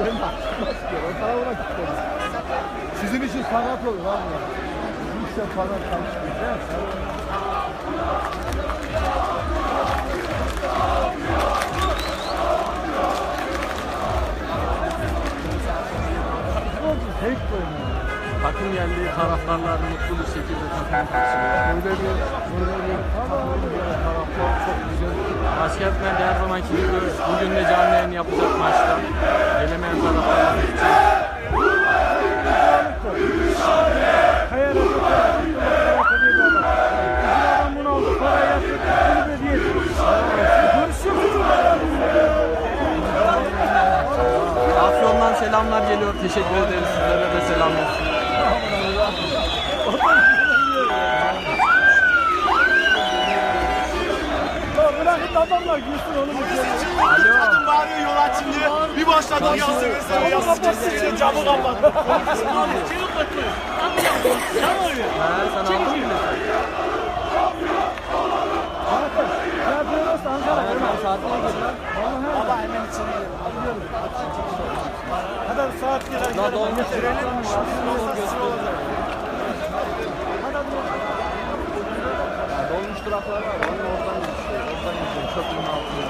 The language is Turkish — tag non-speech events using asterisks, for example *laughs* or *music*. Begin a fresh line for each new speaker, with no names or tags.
Ben bakmak istiyorum. Para olmak istiyorum. Sizin için sanat olur abi. Sizin için sanat çalışmayacağız. Tek koymuyor.
Takım geldiği taraftarlar mutlu bir şekilde takım taşıyor.
Böyle bir, böyle bir
zamanki gibi bugün de canlı yayın yapacak maçta. Gelemeyen taraftarlar Afyon'dan selamlar geliyor. Teşekkür ederiz. Sizlere de selam olsun. *laughs*
Ya bırakın adamlar gülsün onu bir kere.
Kadın bağırıyor yol aç şimdi. Bir başladım yazdı mesela yazdı. Şimdi camı kapat.
Ha, sen aldın mı?
Ne yapıyoruz Ankara?
Saatine lan.
Baba hemen içeri gir. Kadar saat girer.
Daha dolmuş.
Sürelim. Sıra olacak.
Dolmuş duraklar var. Onun oradan and Bunnington Shopping Mall